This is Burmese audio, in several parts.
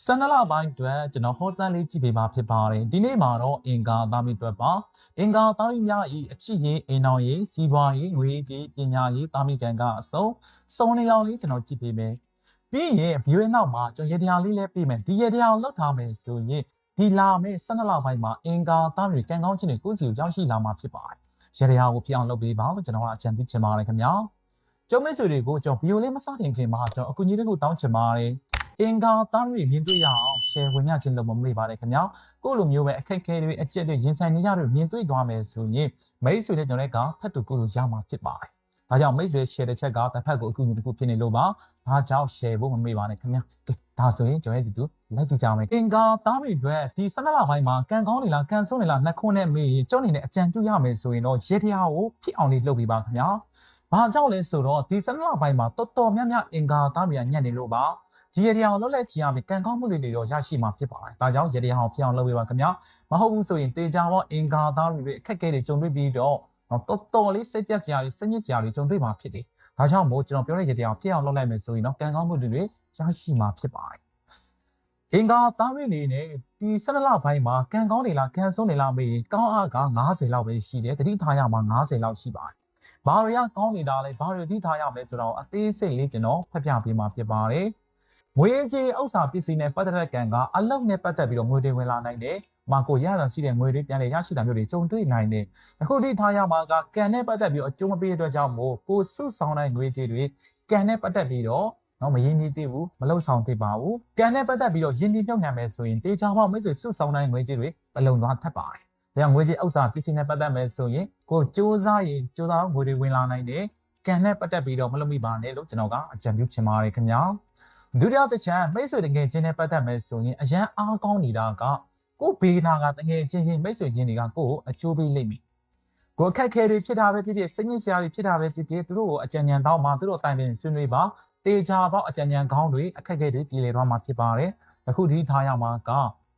ဆန္ဒလပိုင်းအတွက်ကျွန်တော်ဟောစမ်းလေးကြည့်ပေးမှာဖြစ်ပါတယ်ဒီနေ့မှာတော့အင်္ဂါသားမီအတွက်ပါအင်္ဂါသားမီများဤအချစ်ရေးအိမ်တော်ရေးစီးပွားရေးငွေရေးပညာရေးသားမီကံကအစုံစုံနေအောင်လေးကျွန်တော်ကြည့်ပေးမယ်ပြီးရင်ဗီဒီယိုနောက်မှာကျွန်တော်ရေတရားလေးလည်းပြီးမယ်ဒီရေတရားလောက်ထားမယ်ဆိုရင်ဒီလာမယ့်ဆန္ဒလပိုင်းမှာအင်္ဂါသားမီကံကောင်းခြင်းတွေကိုစီကိုကြောက်ရှိလာမှာဖြစ်ပါတယ်ရေတရားကိုဖြစ်အောင်လုပ်ပေးပါလို့ကျွန်တော်ကအကြံပြုချင်ပါတယ်ခင်ဗျာကျုံးမိတ်ဆွေတွေကိုကျွန်တော်ဗီဒီယိုလေးမစတင်ခင်မှာကျွန်တော်အကူအညီတွေကိုတောင်းချင်ပါတယ် အင်္ဂါသားတွေမြင်တွေ့ရအောင် share ဝင်ရခြင်းလို့မမေ့ပါနဲ့ခင်ဗျာကိုလိုမျိုးပဲအခက်အခဲတွေအကျက်တွေရင်ဆိုင်နေရတွေမြင်တွေ့သွားမယ်ဆိုရင်မိတ်ဆွေနဲ့ကျွန်တော်လည်းကဖတ်တူကိုလိုရမှာဖြစ်ပါတယ်ဒါကြောင့်မိတ်ဆွေ share တဲ့ချက်ကတစ်ဖက်ကိုအကူအညီတစ်ခုဖြစ်နေလို့ပါဒါကြောင့် share ဖို့မမေ့ပါနဲ့ခင်ဗျာကဲဒါဆိုရင်ကျွန်တော်ရဲ့ဒီတူလက်ကြည့်ကြမယ်အင်္ဂါသားတွေအတွက်ဒီ12လပိုင်းမှာကံကောင်းနေလားကံဆိုးနေလားနှစ်ခွန်းနဲ့မေးရင်ကြောက်နေတဲ့အကြံပြုရမယ်ဆိုရင်တော့ရေတရားကိုဖြစ်အောင်လေးလုပ်ပေးပါခင်ဗျာဘာကြောင့်လဲဆိုတော့ဒီ12လပိုင်းမှာတော်တော်များများအင်္ဂါသားတွေကညံ့နေလို့ပါ ဒီရေတရားကိုလွတ်လပ်ချင်ရပြီကံကောင်းမှုတွေတော့ရရှိမှာဖြစ်ပါတယ်။ဒါကြောင့်ရေတရားကိုဖြစ်အောင်လုပ်ပေးပါခင်ဗျာ။မဟုတ်ဘူးဆိုရင်တေချာပေါအင်္ဂါသားတွေအခက်အခဲတွေကြုံတွေ့ပြီးတော့တော်တော်လေးစိတ်ပြက်စရာတွေစိတ်ညစ်စရာတွေကြုံတွေ့မှာဖြစ်တယ်။ဒါကြောင့်မို့ကျွန်တော်ပြောတဲ့ရေတရားကိုဖြစ်အောင်လုပ်လိုက်မယ်ဆိုရင်တော့ကံကောင်းမှုတွေရရှိမှာဖြစ်ပါတယ်။အင်္ဂါသားတွေနေနဲ့ဒီ၁၂လပိုင်းမှာကံကောင်းနေလားကံဆိုးနေလားမေးကောင်းအားက90လောက်ပဲရှိတယ်။တတိထားရမှာ90လောက်ရှိပါတယ်။ဘာတွေကကောင်းနေတာလဲဘာတွေတိထားရမလဲဆိုတော့အသေးစိတ်လေးကျွန်တော်ဖတ်ပြပေးမှာဖြစ်ပါတယ်။ ငွေကြေးဥစ္စာပစ္စည်းနဲ့ပတ်သက်တဲ့ကံကအလောက်နဲ့ပတ်သက်ပြီးတော့ငွေတွေဝင်လာနိုင်တယ်။မာကိုရတာရှိတဲ့ငွေတွေပြန်လည်ရရှိတာမျိုးတွေကြုံတွေ့နိုင်တယ်။အခုထိထားရမှာကကံနဲ့ပတ်သက်ပြီးတော့အကျိုးမပေးတဲ့အတွက်ကြောင့်မို့ကိုစုဆောင်တဲ့ငွေကြေးတွေကံနဲ့ပတ်သက်ပြီးတော့နော်မရင်းနှီးသေးဘူးမလုံဆောင်သေးပါဘူး။ကံနဲ့ပတ်သက်ပြီးတော့ရင်းနှီးမြှုပ်နှံမယ်ဆိုရင်တေချာပေါက်မိတ်ဆွေစုဆောင်တဲ့ငွေကြေးတွေပလုံသွားထပ်ပါတယ်။ဒါကြောင့်ငွေကြေးဥစ္စာပစ္စည်းနဲ့ပတ်သက်မယ်ဆိုရင်ကိုစူးစမ်းရင်စူးစမ်းတော့ငွေတွေဝင်လာနိုင်တယ်။ကံနဲ့ပတ်သက်ပြီးတော့မလုပ်မိပါနဲ့လို့ကျွန်တော်ကအကြံပြုချင်ပါတယ်ခင်ဗျာ။ ဒုတိယတစ်ချက်မိတ်ဆွေတငယ်ချင်းနဲ့ပတ်သက်မယ်ဆိုရင်အရန်အားကောင်းနေတာကကို့ဘေးနာကတငယ်ချင်းချင်းမိတ်ဆွေချင်းတွေကကို့ကိုအကျိုးပေးလိမ့်မယ်။ကို့အခက်ခဲတွေဖြစ်တာပဲဖြစ်ဖြစ်စိတ်ညစ်စရာတွေဖြစ်တာပဲဖြစ်ဖြစ်သူတို့ကိုအကြံဉာဏ်တောင်းမှသူတို့တိုင်ပင်ဆွေးနွေးပါတေချာပေါက်အကြံဉာဏ်ကောင်းတွေအခက်ခဲတွေပြည်လည်သွားမှာဖြစ်ပါတယ်။အခုဒီထားရမှာက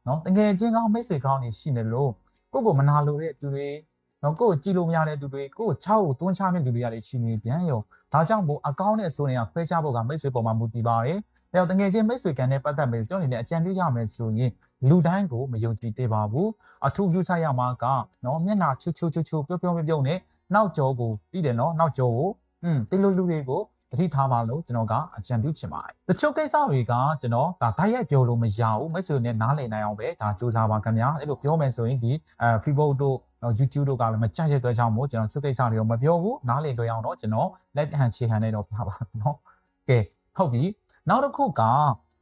နော်တငယ်ချင်းကောင်းမိတ်ဆွေကောင်းတွေရှိနေလို့ကို့ကိုမနာလိုတဲ့သူတွေနော်ကို့ကိုကြည်လို့မရတဲ့သူတွေကို့ကိုချောက်ကိုတွန်းချမဲ့လူတွေရတယ်ရှိနေပြန်ရောဒါကြောင့်မို့အကောင်းနဲ့ဆိုနေတာခွဲခြားဖို့ကမိတ်ဆွေပေါ်မှာမူတည်ပါတယ်။ အဲ့တော့တကယ်ချင်းမိတ်ဆွေကန်နဲ့ပတ်သက်မယ်ကျွန်တော်အနေနဲ့အကြံပြုရမယ်ဆိုရင်လူတိုင်းကိုမယုံကြည်သေးပါဘူးအထူးယူဆရမှာကနော်မျက်နှာချူချူချူချူပြုံးပြုံးပြုံးပြုံးနဲ့နောက်ကျောကိုပြီးတယ်နော်နောက်ကျောကိုอืมတေလိုလူတွေကိုတတိထားပါလို့ကျွန်တော်ကအကြံပြုချင်ပါတယ်တချို့ကိစ္စတွေကကျွန်တော်ဒါဓာတ်ရိုက်ပြောလို့မရဘူးမိတ်ဆွေနဲ့နားလည်နိုင်အောင်ပဲဒါစူးစမ်းပါခင်ဗျာအဲ့လိုပြောမယ်ဆိုရင်ဒီအဲ Facebook တို့နော် YouTube တို့ကလည်းမကြိုက်တဲ့အတွက်ကြောင့်မို့ကျွန်တော်ချို့ကိစ္စတွေကိုမပြောဘူးနားလည်တွေ့အောင်တော့ကျွန်တော်လက်ဟန်ချေဟန်နဲ့တော့ပြပါနော်ကဲဟုတ်ပြီ နောက်တစ်ခုက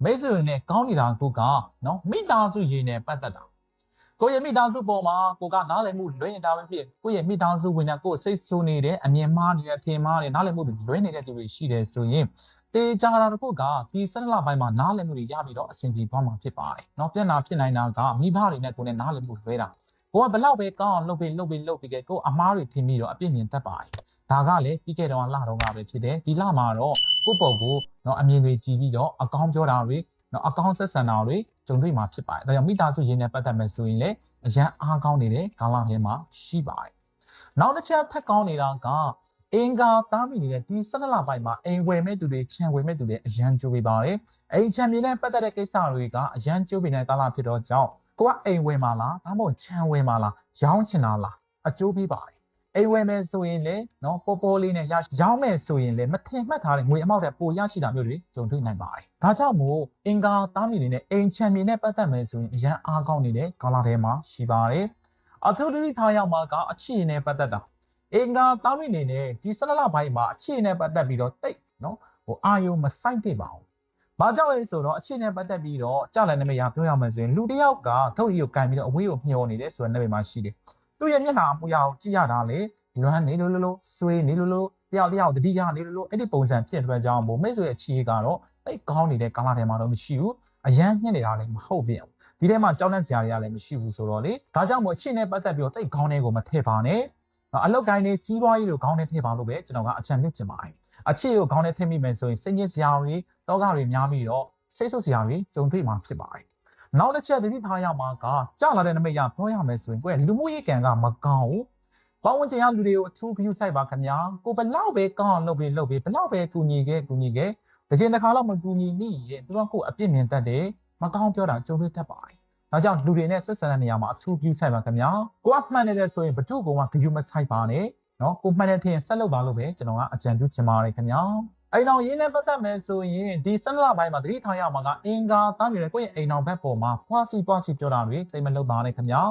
မိတ်ဆွေတွေနဲ့ကောင်းနေတာခုကနော်မိသားစုရင်းနဲ့ပတ်သက်တာကိုယ့်ရဲ့မိသားစုပေါ်မှာကိုကနားလည်မှုလွဲနေတာပဲဖြစ်ကိုယ့်ရဲ့မိသားစုဝင်တဲ့ကိုယ်စိတ်ဆိုးနေတဲ့အမြင်မှားနေတဲ့အထင်မှားနေနားလည်မှုတွေလွဲနေတဲ့သူတွေရှိတယ်ဆိုရင်တေချာတာတစ်ခုကဒီဆက်လပိုင်းမှာနားလည်မှုတွေရပြီးတော့အဆင်ပြေသွားမှာဖြစ်ပါတယ်။နော်ပြန်လာဖြစ်နိုင်တာကမိဘတွေနဲ့ကိုယ်နဲ့နားလည်မှုလွဲတာကိုကဘလောက်ပဲကောင်းအောင်လုပ်ပြီးလုပ်ပြီးလုပ်ပြီးကဲကိုအမားတွေထင်ပြီးတော့အပြစ်မြင်တတ်ပါတယ်။ ဒါကလည်းပြီးခဲ့တော့လတော့ကပဲဖြစ်တယ်ဒီလမှာတော့ကိုယ့်ပုံကို เนาะအမြင်တွေကြည့်ပြီးတော့အကောင်းပြောတာတွေเนาะအကောင်းဆက်ဆံတာတွေကြုံတွေ့မှာဖြစ်ပါတယ်။ဒါကြောင့်မိသားစုရင်းနဲ့ပတ်သက်မယ်ဆိုရင်လည်းအရန်အားကောင်းနေတဲ့ကာလထဲမှာရှိပါတယ်။နောက်တစ်ချက်ထပ်ကောင်းနေတာကအင်္ဂါသားမိနေတဲ့ဒီ၁၂လပိုင်းမှာအိမ်ဝယ်မဲ့သူတွေခြံဝယ်မဲ့သူတွေအရန်ကြိုးပေးပါတယ်။အိမ်ခြံမြေနဲ့ပတ်သက်တဲ့ကိစ္စတွေကအရန်ကြိုးပေးနေတဲ့ကာလဖြစ်တော့ကြောင့်ကိုကအိမ်ဝယ်မှာလားဒါမှမဟုတ်ခြံဝယ်မှာလားရောင်းချင်တာလားအကျိုးပေးပါတယ်။ အိမ်ဝယ်မယ်ဆိုရင်လေနော်ပေါ်ပေါ်လေးနဲ့ရရောင်းမယ်ဆိုရင်လေမထင်မှတ်ထားတဲ့ငွေအမောက်တဲ့ပိုရရှိတာမျိုးတွေကြုံတွေ့နိုင်ပါတယ်။ဒါကြောင့်မို့အင်္ဂါသားမီတွေနဲ့အိမ်ချမ်းမြေနဲ့ပတ်သက်မယ်ဆိုရင်အရန်အားကောင်းနေတဲ့ကာလာထဲမှာရှိပါတယ်။အထူးသတိထားရမှာကအချစ်ရင်နဲ့ပတ်သက်တာအင်္ဂါသားမီတွေနဲ့ဒီ၁၂လပိုင်းမှာအချစ်ရင်နဲ့ပတ်သက်ပြီးတော့တိတ်နော်ဟိုအာယုံမဆိုင်ပြပါဘူး။ဘာကြောင့်လဲဆိုတော့အချစ်နဲ့ပတ်သက်ပြီးတော့ကြာလည်နမိတ်ရပြောရမယ်ဆိုရင်လူတစ်ယောက်ကထုတ်ရီကိုကန်ပြီးတော့အဝေးကိုမျောနေတယ်ဆိုတဲ့နမိတ်မှာရှိတယ်။ သူ့ရဲ့မျက်နှာအမူအရာကိုကြည့်ရတာလေလွမ်းနေလို့လို့လို့ဆွေးနေလို့လို့တယောက်တယောက်တတိယနေလို့လို့အဲ့ဒီပုံစံဖြစ်တဲ့အတွက်ကြောင့်မို့မိတ်ဆွေရဲ့ချီကတော့တိတ်ကောင်းနေတဲ့ကာလထဲမှာတော့မရှိဘူးအရန်ညှက်နေတာလည်းမဟုတ်ပြန်ဘူးဒီထဲမှာကြောက်တဲ့ဇာတွေကလည်းမရှိဘူးဆိုတော့လေဒါကြောင့်မို့အချင်းနဲ့ပတ်သက်ပြီးတော့တိတ်ကောင်းတဲ့ကိုမထည့်ပါနဲ့အလောက်တိုင်းနေစီးပွားရေးကိုခေါင်းနဲ့ထည့်ပါလို့ပဲကျွန်တော်ကအချမ်းမြင့်ချင်ပါတယ်အချစ်ကိုခေါင်းနဲ့ထည့်မိမယ်ဆိုရင်စိတ်ညစ်စရာတွေတောကတွေများပြီးတော့စိတ်ဆုပ်စရာတွေကြုံတွေ့မှာဖြစ်ပါတယ် နောက်တစ်ချက်သတိထားရမှာကကြာလာတဲ့နမိတ်ရပြောရမယ်ဆိုရင်ကိုယ့်ရဲ့လူမှုရေးကံကမကောင်းဘူးပတ်ဝန်းကျင်ကလူတွေကိုအထူးဂရုစိုက်ပါခင်ဗျာကိုဘလောက်ပဲကောင်းအောင်လုပ်ပြီးလုပ်ပြီးဘလောက်ပဲကူညီခဲ့ကူညီခဲ့တစ်ချိန်တစ်ခါတော့မကူညီမိရင်သူတို့ကိုအပြစ်မြင်တတ်တယ်မကောင်းပြောတာကြုံတွေ့တတ်ပါတယ်ဒါကြောင့်လူတွေနဲ့ဆက်ဆံတဲ့နေရာမှာအထူးပြုဆိုင်ပါခင်ဗျာကိုကမှန်နေတယ်ဆိုရင်ဘု து ကောင်ကဂယုမဆိုင်ပါနဲ့နော်ကိုမှန်တဲ့ထင်ဆက်လုပ်ပါလို့ပဲကျွန်တော်ကအကြံပြုချင်ပါတယ်ခင်ဗျာ အိမ်အောင်ရင်းနဲ့ပတ်သက်မယ်ဆိုရင်ဒီစနလပိုင်းမှာသတိထားရမှာကအင်္ဂါသားမျိုးနဲ့ကိုယ့်ရဲ့အိမ်အောင်ဘက်ပေါ်မှာဖွာစီပွားစီပြောတာတွေသိမလုပ်ပါနဲ့ခင်ဗျာ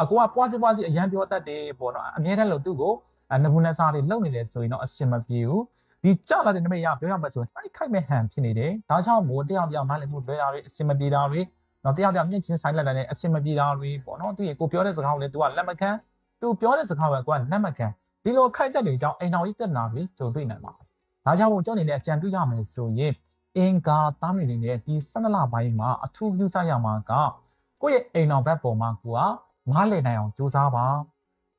အကိုကပွားစီပွားစီအရန်ပြောတတ်တယ်ပေါ့နော်အမြဲတမ်းလို့သူ့ကိုအနဘူးနစားတွေလုပ်နေတယ်ဆိုရင်တော့အဆင်မပြေဘူးဒီကြလာတဲ့နမိတ်ရပြောရမှာဆိုရင်တိုက်ခိုက်မဲ့ဟန်ဖြစ်နေတယ်ဒါကြောင့်မို့တရားပြောင်းနားလည်မှုလွဲတာတွေအဆင်မပြေတာတွေနော်တရားပြောင်းမျက်ချင်းဆိုင်လိုက်တဲ့အဆင်မပြေတာတွေပေါ့နော်သူရဲ့ကိုပြောတဲ့စကားကိုလည်း तू ကလက်မခံသူပြောတဲ့စကားကိုကလက်မခံဒီလိုခိုက်တက်တွေကြောင့်အိမ်တော်ကြီးတက်လာပြီးကြုံတွေ့နိုင်ပါတယ် ဒါကြောင့်မို့ကျွန်တော်နေတဲ့အကြံပြုရမယ်ဆိုရင်အင်္ဂါသားတွေနဲ့ဒီ12လပိုင်းမှာအထူးပြုဆိုင်ရမှာကကိုယ့်ရဲ့အိမ်တော်ဘက်ပေါ်မှာကိုကငားလည်နိုင်အောင်ကြိုးစားပါ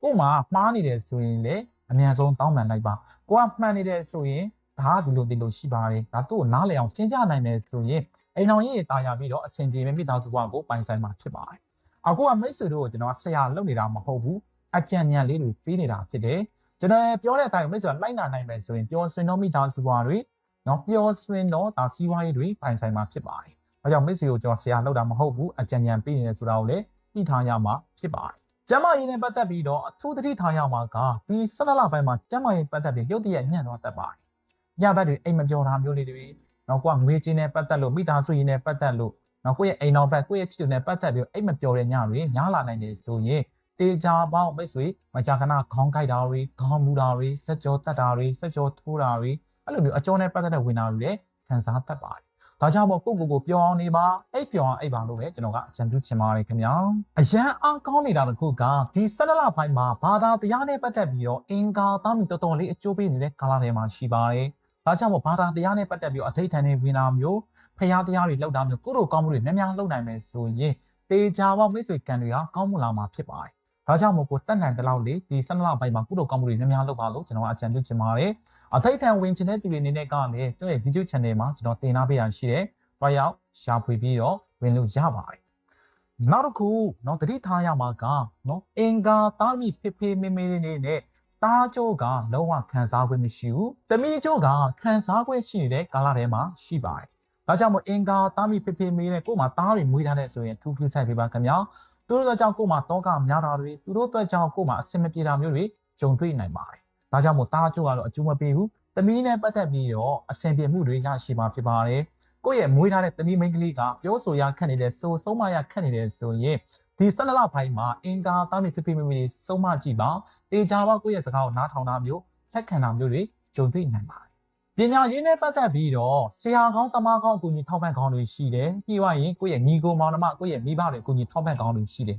ကို့မှာမှားနေတယ်ဆိုရင်လေအမြန်ဆုံးတောင်းပန်လိုက်ပါကိုကမှန်နေတယ်ဆိုရင်ဒါကဒီလိုဒီလိုရှိပါတယ်ဒါသူ့ကိုနားလည်အောင်ရှင်းပြနိုင်မယ်ဆိုရင်အိမ်တော်ကြီးတာယာပြီးတော့အဆင်ပြေမဲ့မိသားစုဘဝကိုပိုင်ဆိုင်မှာဖြစ်ပါတယ်အခုကမိတ်ဆွေတို့ကိုကျွန်တော်ဆရာလုပ်နေတာမဟုတ်ဘူးအကြံဉာဏ်လေးတွေပေးနေတာဖြစ်တယ် ကျွန်တော်ပြောတဲ့အတိုင်းမိတ်ဆွေကလိုက်နာနိုင်မယ်ဆိုရင်ပျော်ရွှင်တော့မိသားစုဘဝတွေနော်ပျော်ရွှင်တော့ဒါစီးပွားရေးတွေပိုင်ဆိုင်မှာဖြစ်ပါတယ်။ဒါကြောင့်မိတ်ဆွေကိုကျွန်တော်ဆရာလုပ်တာမဟုတ်ဘူးအကြံဉာဏ်ပေးနေတယ်ဆိုတာကိုလည်းသိထားရမှာဖြစ်ပါတယ်။ကျမရေးနဲ့ပတ်သက်ပြီးတော့အထူးသတိထားရမှာကဒီ၁၂လပိုင်းမှာကျမရေးပတ်သက်ပြီးရုပ်တရက်ညံ့သွားတတ်ပါတယ်။ညဘက်တွေအိမ်မပြောတာမျိုးလေးတွေနော်ကိုကငွေချင်းနဲ့ပတ်သက်လို့မိသားစုရင်းနဲ့ပတ်သက်လို့နော်ကိုယ့်ရဲ့အိမ်တော်ဘက်ကိုယ့်ရဲ့ချစ်သူနဲ့ပတ်သက်ပြီးအိမ်မပြောတဲ့ညတွေများလာနိုင်တယ်ဆိုရင် တေချာပေါင်းမိတ်ဆွေမကြာခဏခေါင်းကိုက်တာတွေခေါင်းမူတာတွေစက်ကြောတက်တာတွေစက်ကြောထိုးတာတွေအဲ့လိုမျိုးအကျော်နဲ့ပတ်သက်တဲ့ဝင်တာတွေလည်းခံစားတတ်ပါတယ်။ဒါကြောင့်မို့ကိုကိုကိုပြောင်းနေပါအိပ်ပြောင်းအိပ်ပါလို့ပဲကျွန်တော်ကအကြံပြုချင်ပါတယ်ခင်ဗျာ။အရန်အားကောင်းနေတာတခုကဒီ၁၂လပိုင်းမှာဘာသာတရားနဲ့ပတ်သက်ပြီးတော့အင်္ဂါသားမျိုးတော်တော်လေးအကျိုးပေးနေတဲ့ကာလထဲမှာရှိပါတယ်။ဒါကြောင့်မို့ဘာသာတရားနဲ့ပတ်သက်ပြီးတော့အထိတ်ထန်နေဝင်တာမျိုးဖျားတရားတွေလောက်တာမျိုးကိုလိုကောင်းမှုတွေများများလုပ်နိုင်မယ်ဆိုရင်တေချာပေါင်းမိတ်ဆွေကံတွေကကောင်းမှုလာမှာဖြစ်ပါတယ်။ ဒါကြောင့်မို့ကိုတက်နိုင်တဲ့လောက်လေးဒီ12လပိုင်းမှာကုသိုလ်ကောင်းမှုတွေများများလုပ်ပါလို့ကျွန်တော်အကြံပြုချင်ပါတယ်။အထိတ်ထန်ဝင်ချင်တဲ့သူတွေအနေနဲ့ကလည်းကျွန်တော်ရဲ့ YouTube channel မှာကျွန်တော်တင်ထားပေးရရှိတယ်။တွားရောက်ရှာဖွေပြီးတော့ဝင်လို့ရပါတယ်။နောက်တစ်ခုနော်တတိထားရမှာကနော်အင်္ဂါသားမိဖေဖေမေမေလေးနဲ့တားကျိုးကလုံးဝခံစား권မရှိဘူး။တမီကျိုးကခံစား권ရှိနေတဲ့ကာလထဲမှာရှိပါတယ်။ဒါကြောင့်မို့အင်္ဂါသားမိဖေဖေမေနဲ့ကို့မှာသားတွေမွေးထားတဲ့ဆိုရင်ထူးထူးဆိုင်ပေးပါခင်ဗျာ။ သူတို့အတွက်ကြောင့်ကို့မှာတောကများတာတွေသူတို့အတွက်ကြောင့်ကို့မှာအဆင်မပြေတာမျိုးတွေကြုံတွေ့နိုင်ပါတယ်။ဒါကြောင့်မို့တားကျိုးကတော့အကျိုးမပေးဘူး။တမီနဲ့ပတ်သက်ပြီးတော့အဆင်ပြေမှုတွေရရှိမှာဖြစ်ပါတယ်။ကိုယ့်ရဲ့မွေးထားတဲ့တမီမိန်းကလေးကပြောဆိုရခက်နေတဲ့ဆိုဆုံးမရခက်နေတယ်ဆိုရင်ဒီ၁၂လပိုင်းမှာအင်္ဂါသားမိဖေဖေမေမေဆုံးမကြည့်ပါတေချာပါကိုယ့်ရဲ့စကားကိုနားထောင်တာမျိုးလက်ခံတာမျိုးတွေကြုံတွေ့နိုင်ပါတယ် ပညာရေးနဲ့ပတ်သက်ပြီးတော့ဆရာကောင်းသမားကောင်းအကူအညီထောက်ပံ့ကောင်းတွေရှိတယ်ပြီးသွားရင်ကိုယ့်ရဲ့ညီကိုမောင်နှမကိုယ့်ရဲ့မိဘတွေအကူအညီထောက်ပံ့ကောင်းတွေရှိတယ်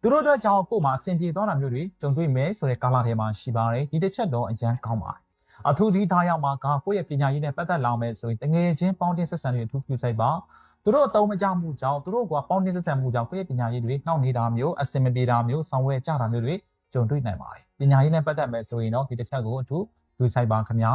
သူတို့အတွက်ကြောင့်ကိုယ်မှာအဆင်ပြေသွားတာမျိုးတွေကြုံတွေ့မယ်ဆိုတဲ့ကာလထဲမှာရှိပါတယ်ဒီတစ်ချက်တော့အရန်ကောင်းပါတယ်အထူးဒီထားရမှာကကိုယ့်ရဲ့ပညာရေးနဲ့ပတ်သက်လာမယ်ဆိုရင်တငယ်ချင်းပေါင်းတင်ဆက်ဆံတွေအထူးပြုဆိုင်ပါသူတို့အတုံးမကြမှုကြောင့်သူတို့ကပေါင်းတင်ဆက်ဆံမှုကြောင့်ကိုယ့်ရဲ့ပညာရေးတွေနှောင့်နေတာမျိုးအဆင်မပြေတာမျိုးဆောင်ရွက်ကြတာမျိုးတွေကြုံတွေ့နိုင်ပါတယ်ပညာရေးနဲ့ပတ်သက်မယ်ဆိုရင်တော့ဒီတစ်ချက်ကိုအထူးယူဆိုင်ပါခင်ဗျာ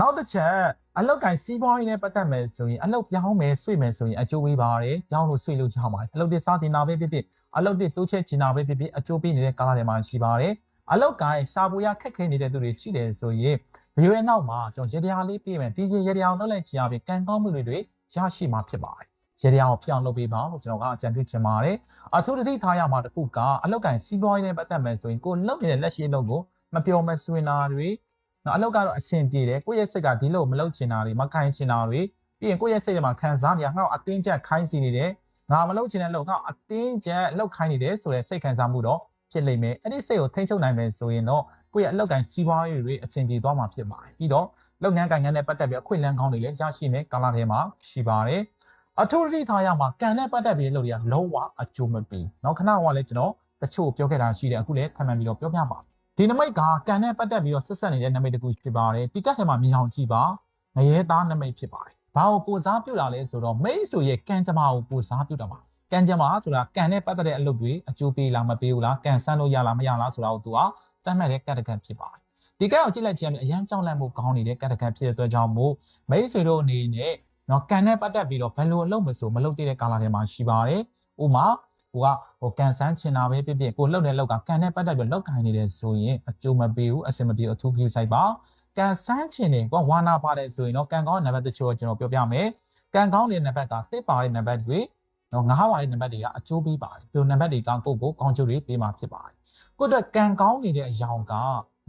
နောက်တစ်ချက်အလောက်ကင်စီးပွားရေးနဲ့ပတ်သက်မယ်ဆိုရင်အလောက်ပြောင်းမယ်ဆွေ့မယ်ဆိုရင်အကျိုးပေးပါတယ်ပြောင်းလို့ဆွေ့လို့ရပါတယ်အလောက်တစ်စားတင်တာပဲဖြစ်ဖြစ်အလောက်တစ်တိုးချက်ချင်တာပဲဖြစ်ဖြစ်အကျိုးပေးနေတဲ့ကာလတွေမှာရှိပါတယ်အလောက်ကင်ရှားပူရခက်ခဲနေတဲ့သူတွေရှိတယ်ဆိုရင်ဗီဒီယိုရဲ့နောက်မှာကျွန်တော်ရေတရားလေးပေးမယ်ဒီရေတရားလောက်လိုက်ချင်ရပြီကန်ကောင်းမှုတွေတွေရရှိမှာဖြစ်ပါတယ်ရေတရားကိုပြောင်းလုပ်ပေးပါလို့ကျွန်တော်ကအကြံပြုချင်ပါတယ်အထူးတတိထားရမှာတခုကအလောက်ကင်စီးပွားရေးနဲ့ပတ်သက်မယ်ဆိုရင်ကိုလုပ်နေတဲ့လက်ရှိအလုပ်ကိုမပြောမဆွင်တာတွေ နော်အလုပ်ကတော့အဆင်ပြေတယ်ကိုယ့်ရဲ့စိတ်ကဒီလိုမလုပ်ချင်တာတွေမခိုင်းချင်တာတွေပြီးရင်ကိုယ့်ရဲ့စိတ်ထဲမှာခံစားနေရငါ့အတင်းကျပ်ခိုင်းစီနေတယ်ငါမလုပ်ချင်တဲ့လုပ်ငါအတင်းကျပ်လုပ်ခိုင်းနေတယ်ဆိုတဲ့စိတ်ခံစားမှုတော့ဖြစ်လိမ့်မယ်အဲ့ဒီစိတ်ကိုထိန်းချုပ်နိုင်မယ်ဆိုရင်တော့ကိုယ့်ရဲ့အလုပ်ကိုင်းစီးပွားရေးတွေအဆင်ပြေသွားမှာဖြစ်ပါတယ်ပြီးတော့လုပ်ငန်းကိုင်ငန်းနဲ့ပတ်သက်ပြီးအခွင့်အလမ်းကောင်းတွေလည်းရရှိမယ်ကာလထဲမှာရှိပါတယ်အထူးတိထားရမှာကံနဲ့ပတ်သက်ပြီးလို့တွေကလုံးဝအကျိုးမပေးเนาะခဏကလည်းကျွန်တော်တချို့ပြောခဲ့တာရှိတယ်အခုလည်းထပ်မံပြီးတော့ပြောပြပါ ဒီနမိတ်ကကံနဲ့ပတ်သက်ပြီးတော့ဆက်ဆက်နေတဲ့နမိတ်တစ်ခုဖြစ်ပါတယ်ဒီကတ်ထဲမှာမြင်အောင်ကြည့်ပါငရဲသားနမိတ်ဖြစ်ပါတယ်ဘာကိုကိုစားပြုတာလဲဆိုတော့မိတ်ဆိုရဲ့ကံကြမ္မာကိုကိုစားပြုတာပါကံကြမ္မာဆိုတာကံနဲ့ပတ်သက်တဲ့အလုပ်တွေအကျိုးပေးလားမပေးဘူးလားကံဆန်းလို့ရလားမရလားဆိုတာကိုသူကတတ်မှတ်တဲ့ကတ်တကတ်ဖြစ်ပါတယ်ဒီကတ်ကိုကြည့်လိုက်ခြင်းအရင်ကြောက်လန့်မှုကောင်းနေတဲ့ကတ်တကတ်ဖြစ်တဲ့အတွက်ကြောင့်မို့မိတ်ဆွေတို့အနေနဲ့နော်ကံနဲ့ပတ်သက်ပြီးတော့ဘယ်လိုအလုပ်မဆိုမလုပ်တဲ့ကာလထဲမှာရှိပါတယ်ဥမာ ကိုကဟိုကန်ဆန်းချင်တာပဲဖြစ်ဖြစ်ကိုလှုပ်တဲ့လှုပ်ကကန်နဲ့ပတ်သက်ပြီးလှုပ်ခိုင်းနေတယ်ဆိုရင်အကျိုးမပေးဘူးအဆင်မပြေအထူးပြုဆိုင်ပါကန်ဆန်းချင်တယ်ကွာဝါနာပါတယ်ဆိုရင်တော့ကန်ကောင်းနံပါတ်တချို့ကျွန်တော်ပြောပြမယ်ကန်ကောင်းတဲ့နံပါတ်ကတစ်ပါတဲ့နံပါတ်တွေနော်ငါးပါးရဲ့နံပါတ်တွေကအကျိုးပေးပါတယ်ဒီလိုနံပါတ်တွေကကိုယ့်ကိုကောင်းကျိုးတွေပေးမှာဖြစ်ပါတယ်ကိုယ့်အတွက်ကံကောင်းနေတဲ့အယောင်က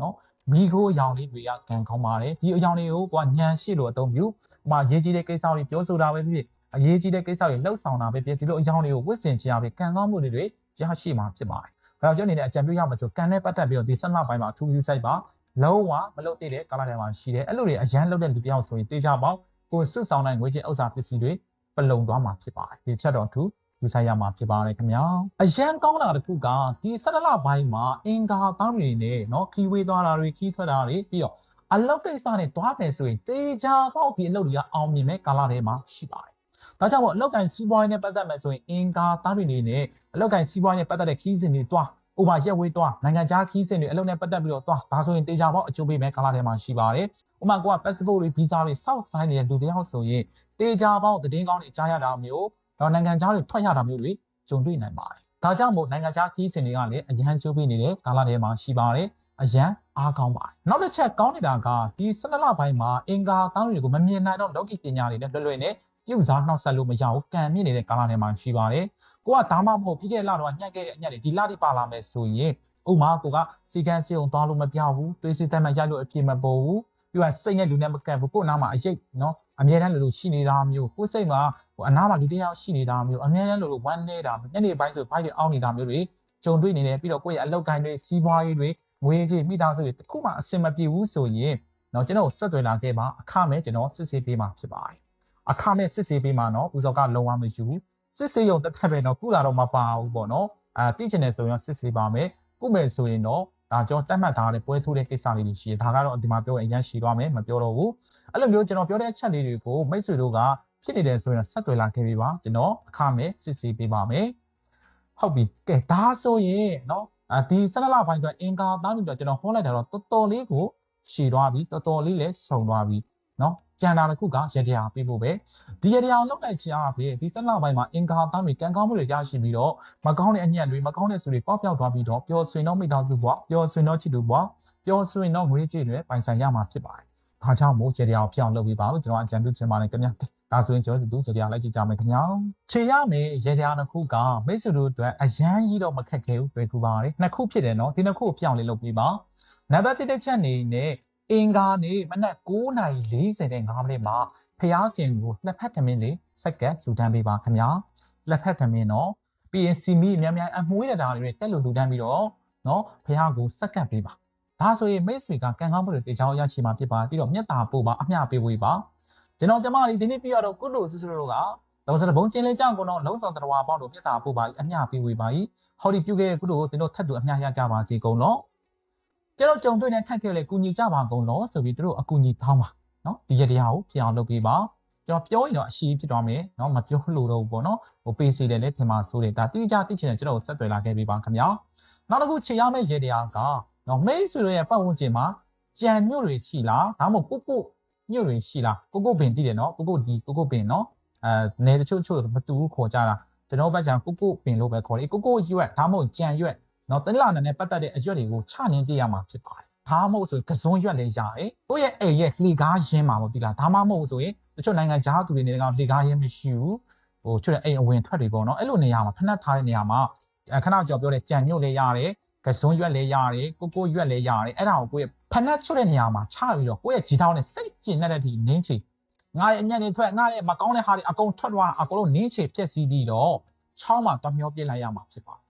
နော်မိခိုးအယောင်လေးတွေကကံကောင်းပါတယ်ဒီအယောင်တွေကိုကိုကညံရှိလို့အသုံးပြုဥပမာရေးကြီးတဲ့ကိစ္စတွေပြောဆိုတာပဲဖြစ်ဖြစ် အရေးကြီးတဲ့ကိစ္စတွေလှုပ်ဆောင်တာပဲဖြစ်ဖြစ်ဒီလိုအယောင်တွေကိုဝတ်ဆင်ချရပဲကံကောင်းမှုတွေရရှိမှာဖြစ်ပါတယ်ဒါကြောင့်အနေနဲ့အကြံပြုရမှာဆိုကံနဲ့ပတ်သက်ပြီးတော့ဒီဆက်မပိုင်းမှာအထူးယူဆိုင်ပါလုံးဝမလုပ်သေးတဲ့ကာလထဲမှာရှိတယ်အဲ့လိုတွေအရန်လုပ်တဲ့လူတစ်ယောက်ဆိုရင်တေချာပေါက်ကိုစွတ်ဆောင်နိုင်ငွေချင်းဥစ္စာပစ္စည်းတွေပလုံသွားမှာဖြစ်ပါတယ်ဒီချက်တော့အထူးယူဆိုင်ရမှာဖြစ်ပါတယ်ခင်ဗျာအရန်ကောင်းတာတစ်ခုကဒီဆက်လလပိုင်းမှာအင်္ဂါကောင်းတွေနဲ့เนาะခီးဝေးသွားတာတွေခီးထွက်တာတွေပြီးတော့အလုပ်ကိစ္စနဲ့တွားတယ်ဆိုရင်တေချာပေါက်ဒီအလုပ်တွေကအောင်မြင်မဲ့ကာလထဲမှာရှိပါတယ် ဒါကြောင့်မို့အလောက်ကန်စီးပွားရေးနဲ့ပတ်သက်မယ်ဆိုရင်အင်္ဂါသားတွေနေနဲ့အလောက်ကန်စီးပွားရေးနဲ့ပတ်သက်တဲ့ခီးစဉ်တွေတွားဥပမာရက်ဝေးသွားနိုင်ငံခြားခီးစဉ်တွေအလုပ်နဲ့ပတ်သက်ပြီးတော့သွားဒါဆိုရင်တေချာပေါက်အကျိုးပေးမဲ့ကာလထဲမှာရှိပါတယ်ဥပမာကိုက passport တွေ visa တွေစောက်ဆိုင်နေတဲ့လူတစ်ယောက်ဆိုရင်တေချာပေါက်သတင်းကောင်းတွေကြားရတာမျိုးတော့နိုင်ငံခြားတွေထွက်ရတာမျိုးတွေကြုံတွေ့နိုင်ပါတယ်ဒါကြောင့်မို့နိုင်ငံခြားခီးစဉ်တွေကလည်းအရန်ကျိုးပေးနေတဲ့ကာလထဲမှာရှိပါတယ်အရန်အားကောင်းပါတယ်နောက်တစ်ချက်ကောင်းနေတာကဒီ12လပိုင်းမှာအင်္ဂါတောင်းတွေကိုမမြင်နိုင်တော့လောကီပညာတွေနဲ့လွယ်လွယ်နဲ့ ပြုစားနှောက်ဆက်လို့မရဘူးကံမြင့်နေတဲ့ကာလထဲမှာရှိပါတယ်ကိုကဒါမှမဟုတ်ပြီးခဲ့တဲ့လတော့ညှက်ခဲ့တဲ့အညက်တွေဒီလတိပါလာမယ်ဆိုရင်ဥမာကိုကစီကန်းစီအောင်သွားလို့မပြောက်ဘူးတွေးစီတက်မှရိုက်လို့အပြည့်မပေါ်ဘူးပြီးတော့စိတ်နဲ့လူနဲ့မကန့်ဘူးကို့နားမှာအရိတ်နော်အမြဲတမ်းလိုလိုရှိနေတာမျိုးကိုယ်စိတ်မှာဟိုအနားမှာလူတစ်ယောက်ရှိနေတာမျိုးအမြဲတမ်းလိုလိုဝမ်းနေတာညနေပိုင်းဆိုဖိုက်တွေအောင်းနေတာမျိုးတွေကြုံတွေ့နေတယ်ပြီးတော့ကိုယ့်ရဲ့အလောက်ကိုင်းတွေစီးပွားရေးတွေငွေကြေးမိသားစုတွေတခုမှအဆင်မပြေဘူးဆိုရင်တော့ကျွန်တော်ဆက်သွယ်လာခဲ့ပါအခမဲ့ကျွန်တော်စစ်ဆေးပေးမှာဖြစ်ပါတယ် အခမဲ့စစ်ဆေးပေးမှာနော်ဦးစောကလုံးဝမရှိဘူးစစ်ဆေးရုံတစ်ထပ်ပဲနော်ကုလာတော့မပါဘူးပေါ့နော်အာသိချင်တယ်ဆိုရင်စစ်ဆေးပါမယ်ကုမယ်ဆိုရင်တော့ဒါကြောင့်တတ်မှတ်ထားတဲ့ပွဲထိုးတဲ့ကိစ္စလေးတွေရှိတယ်ဒါကတော့ဒီမှာပြောရင်ရရှိသွားမယ်မပြောတော့ဘူးအဲ့လိုမျိုးကျွန်တော်ပြောတဲ့အချက်လေးတွေကိုမိတ်ဆွေတို့ကဖြစ်နေတယ်ဆိုရင်ဆက်သွယ်လာခဲ့ပြီးပါကျွန်တော်အခမဲ့စစ်ဆေးပေးပါမယ်ဟုတ်ပြီကဲဒါဆိုရင်နော်အဒီ12လပိုင်းအတွက်အင်္ဂါသားလို့ကျွန်တော်ဟောလိုက်တာတော့တော်တော်လေးကိုရှည်သွားပြီတော်တော်လေးလည်းစုံသွားပြီနော် ကြံတာတစ်ခုကရတရားပေးဖို့ပဲဒီရတရားလောက်လိုက်ချင်အားဖြင့်ဒီ12လပိုင်းမှာအင်္ဂါသားတွေကံကောင်းမှုတွေရရှိပြီးတော့မကောင်းတဲ့အညံ့တွေမကောင်းတဲ့ဆိုတွေပေါက်ပြောက်သွားပြီးတော့ပျော်ရွှင်တော့မိသားစုဘဝပျော်ရွှင်တော့ချစ်သူဘဝပျော်ရွှင်တော့ငွေကြေးတွေပိုင်ဆိုင်ရမှာဖြစ်ပါတယ်ဒါကြောင့်မို့ရတရားဖြစ်အောင်လုပ်ပြီးပါလို့ကျွန်တော်အကြံပြုချင်ပါတယ်ခင်ဗျာဒါဆိုရင်ကျွန်တော်တို့ရတရားလိုက်ကြည့်ကြမယ်ခင်ဗျာခြေရမယ်ရတရားတစ်ခုကမိတ်ဆွေတို့အတွက်အရန်ကြီးတော့မခက်ခဲဘူးတွေ့ခုပါတယ်နှစ်ခုဖြစ်တယ်နော်ဒီနှစ်ခုကိုပြောင်းလေးလုပ်ပြီးပါနံပါတ်1တစ်ချက်နေနဲ့ အင်္ဂါနေ့မနက်9:45မိနစ်မှာဖျားရှင်ကိုနှစ်ဖက်သမင်းလေးစက္ကန့်လူတန်းပေးပါခင်ဗျာလက်ဖက်သမင်းနော်ပြီးရင်စီမီအများများအမွှေးရတာတွေတက်လို့လူတန်းပြီးတော့နော်ဖျားကိုစက္ကန့်ပေးပါဒါဆိုရင်မိတ်ဆွေကကံကောင်းမှုတွေတေချောင်းရရှိမှာဖြစ်ပါပြီးတော့မျက်တာပို့ပါအမျှပေးဝေးပါကျွန်တော်ကျမလေးဒီနေ့ပြရတော့ကုလိုစုစုတို့ကတော့စတဲ့ဘုံကျင်းလေးကြောင့်ကတော့လုံးဆောင်တော်ပေါင်းတို့မျက်တာပို့ပါအမျှပေးဝေးပါဟောဒီပြုခဲ့တဲ့ကုလိုကိုကျွန်တော်ထပ်တူအမျှရကြပါစေကုန်လို့ ကျွန်တော်ကြုံတွေ့တဲ့ခက်ခဲလေကူညီကြပါကုန်လို့ဆိုပြီးတို့အကူညီတောင်းပါနော်ဒီရတရားကိုဖြစ်အောင်လုပ်ပေးပါကျွန်တော်ပြောရင်တော့အရှိဖြစ်သွားမယ်เนาะမပြောလို့တော့ဘူးပေါ့နော်ဟိုပေးစီတယ်လေထင်ပါဆိုတယ်ဒါတိကျတိကျနဲ့ကျွန်တော်ဆက်သွယ်လာခဲ့ပြီပါခင်ဗျာနောက်တစ်ခုခြေရမယ့်ရေတရားကနော်မိတ်ဆွေတို့ရဲ့ပတ်ဝန်းကျင်မှာကြံညွတ်တွေရှိလားဒါမှမဟုတ်ကုကုညွတ်တွေရှိလားကုကုပင်တည်တယ်နော်ကုကုဒီကုကုပင်နော်အဲနေတချို့ချို့မတူဘူးခေါ်ကြတာကျွန်တော်ဘက်ကျန်ကုကုပင်လို့ပဲခေါ်တယ်ကုကုရွက်ဒါမှမဟုတ်ကြံရွက် နော်တနလာနဲ့ပတ်သက်တဲ့အရွက်တွေကိုချနင်းပြရမှာဖြစ်ပါတယ်ဒါမှမဟုတ်ဆိုကစွန်းရွက်လည်းရတယ်ကိုယ့်ရဲ့အိမ်ရဲ့လှေကားရင်းမှာပေါ့ဒီလားဒါမှမဟုတ်ဆိုရင်တချို့နိုင်ငံခြားသူတွေနေကလှေကားရင်းမရှိဘူးဟိုချွတ်တဲ့အိမ်အဝင်ထွက်တွေပေါ့နော်အဲ့လိုနေရာမှာဖနှက်ထားတဲ့နေရာမှာခဏကြော်ပြောတဲ့ကြံညွတ်လည်းရတယ်ကစွန်းရွက်လည်းရတယ်ကိုကိုရွက်လည်းရတယ်အဲ့ဒါကိုကိုယ့်ရဲ့ဖနှက်ချွတ်တဲ့နေရာမှာချပြီးတော့ကိုယ့်ရဲ့ဂျီတောင်းနဲ့စိတ်ကျင်တဲ့အထိနင်းချေငါရဲ့အညံ့တွေထွက်ငါရဲ့မကောင်းတဲ့ဟာတွေအကုန်ထွက်သွားအကုန်လုံးနင်းချေပြက်စီးပြီးတော့ချောင်းမှာတွမျောပြစ်လိုက်ရမှာဖြစ်ပါတယ်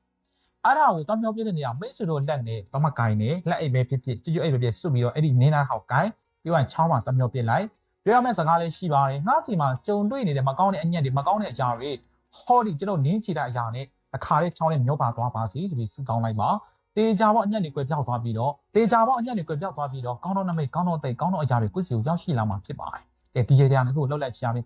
အဲ့ဒါကိုတွမျောပြစ်တဲ့နေရာမိတ်ဆွေတို့လက်နဲ့တော့မကင်နဲ့လက်အိပ်ပဲဖြစ်ဖြစ်ကြွကြွအိပ်ပဲဖြစ်စွပြီးတော့အဲ့ဒီနင်းသားဟောက်ကင်ပြီးတော့ချောင်းမှာတွမျောပြစ်လိုက်ပြောရမယ့်စကားလေးရှိပါတယ်ငါစီမှာကြုံတွေ့နေတဲ့မကောင်းတဲ့အညံ့တွေမကောင်းတဲ့အရာတွေဟောဒီကျွန်တော်နင်းချေတဲ့အရာနဲ့အခါလေးချောင်းလေးမျောပါသွားပါစီဆိုပြီးဆုတောင်းလိုက်ပါတေချာပေါအညက်တွေကွယ်ပြောက်သွားပြီးတော့တေချာပေါအညက်တွေကွယ်ပြောက်သွားပြီးတော့ကောင်းတော့နမိတ်ကောင်းတော့တိတ်ကောင်းတော့အရာတွေကိုယ့်စီကိုရောက်ရှိလာမှာဖြစ်ပါတယ်။ကဲဒီရေတရားတွေကိုလှုပ်လိုက်ချရမယ်